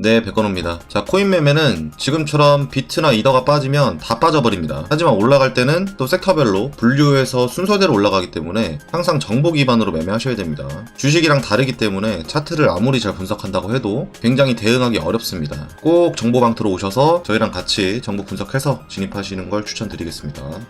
네, 백건호입니다. 자, 코인 매매는 지금처럼 비트나 이더가 빠지면 다 빠져버립니다. 하지만 올라갈 때는 또 섹터별로 분류해서 순서대로 올라가기 때문에 항상 정보 기반으로 매매하셔야 됩니다. 주식이랑 다르기 때문에 차트를 아무리 잘 분석한다고 해도 굉장히 대응하기 어렵습니다. 꼭 정보방 들어오셔서 저희랑 같이 정보 분석해서 진입하시는 걸 추천드리겠습니다.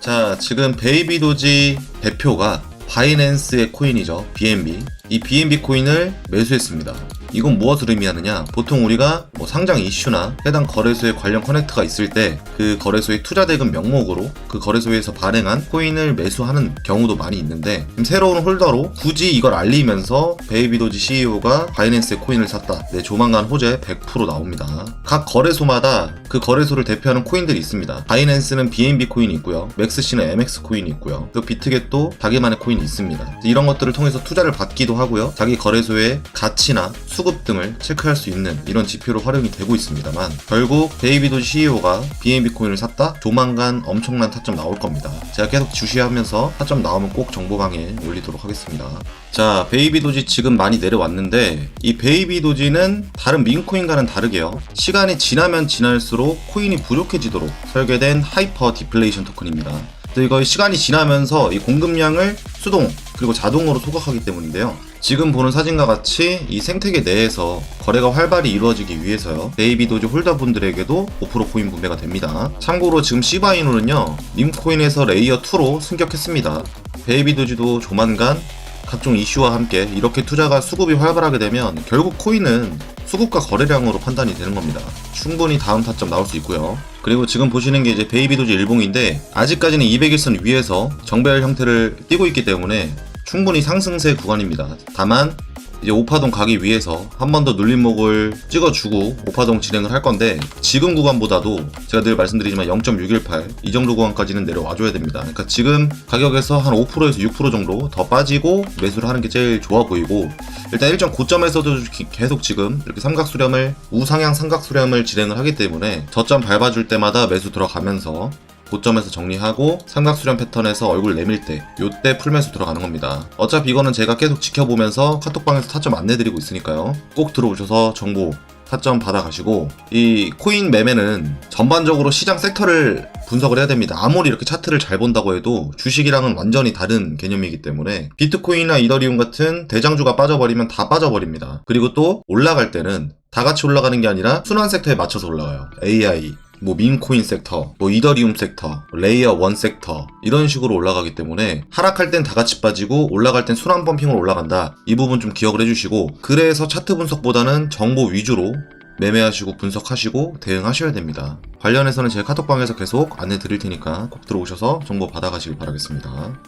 자, 지금 베이비 도지 대표가 바이낸스의 코인이죠. BNB. 이 BNB 코인을 매수했습니다. 이건 무엇을 의미하느냐? 보통 우리가 뭐 상장 이슈나 해당 거래소에 관련 커넥트가 있을 때 그 거래소의 투자 대금 명목으로 그 거래소에서 발행한 코인을 매수하는 경우도 많이 있는데 새로운 홀더로 굳이 이걸 알리면서 베이비도지 CEO가 바이낸스의 코인을 샀다. 네, 조만간 호재 100% 나옵니다. 각 거래소마다 그 거래소를 대표하는 코인들이 있습니다. 바이낸스는 BNB 코인이 있고요. 맥스씨는 MX 코인이 있고요. 또 비트겟도 자기만의 코인이 있습니다. 이런 것들을 통해서 투자를 받기도 하고요. 자기 거래소의 가치나 수급 등을 체크할 수 있는 이런 지표로 활용이 되고 있습니다만 결국 베이비도지 CEO가 BNB 코인을 샀다? 조만간 엄청난 타점 나올 겁니다. 제가 계속 주시하면서 타점 나오면 꼭 정보방에 올리도록 하겠습니다. 자, 베이비 도지 지금 많이 내려왔는데 이 베이비 도지는 다른 민코인과는 다르게요. 시간이 지나면 지날수록 코인이 부족해지도록 설계된 하이퍼 디플레이션 토큰입니다. 이거 시간이 지나면서 이 공급량을 수동 그리고 자동으로 소각하기 때문인데요. 지금 보는 사진과 같이 이 생태계 내에서 거래가 활발히 이루어지기 위해서요. 베이비 도지 홀더분들에게도 5% 코인 분배가 됩니다. 참고로 지금 시바이노는요. 림코인에서 레이어 2로 승격했습니다. 베이비 도지도 조만간 각종 이슈와 함께 이렇게 투자가 수급이 활발하게 되면 결국 코인은 수급과 거래량으로 판단이 되는 겁니다. 충분히 다음 타점 나올 수 있고요. 그리고 지금 보시는 게 이제 베이비도지 일봉인데 아직까지는 200일선 위에서 정배열 형태를 띄고 있기 때문에 충분히 상승세 구간입니다. 다만 이제 오파동 가기 위해서 한 번 더 눌림목을 찍어주고 오파동 진행을 할 건데 지금 구간보다도 제가 늘 말씀드리지만 0.618 이 정도 구간까지는 내려와줘야 됩니다. 그러니까 지금 가격에서 한 5%에서 6% 정도 더 빠지고 매수를 하는 게 제일 좋아 보이고 일단 일정 고점에서도 기- 계속 지금 이렇게 삼각 수렴을 우상향 삼각 수렴을 진행을 하기 때문에 저점 밟아줄 때마다 매수 들어가면서 고점에서 정리하고 삼각수렴 패턴에서 얼굴 내밀 때 요때 풀매수 들어가는 겁니다. 어차피 이거는 제가 계속 지켜보면서 카톡방에서 타점 안내드리고 있으니까요. 꼭 들어오셔서 정보 타점 받아가시고 이 코인 매매는 전반적으로 시장 섹터를 분석을 해야 됩니다. 아무리 이렇게 차트를 잘 본다고 해도 주식이랑은 완전히 다른 개념이기 때문에 비트코인이나 이더리움 같은 대장주가 빠져버리면 다 빠져버립니다. 그리고 또 올라갈 때는 다 같이 올라가는 게 아니라 순환 섹터에 맞춰서 올라가요. AI, 뭐 밈코인 섹터, 뭐 이더리움 섹터, 레이어 1 섹터 이런 식으로 올라가기 때문에 하락할 땐 다 같이 빠지고 올라갈 땐 순환 펌핑으로 올라간다. 이 부분 좀 기억을 해주시고 그래서 차트 분석보다는 정보 위주로 매매하시고 분석하시고 대응하셔야 됩니다. 관련해서는 제 카톡방에서 계속 안내 드릴 테니까 꼭 들어오셔서 정보 받아가시길 바라겠습니다.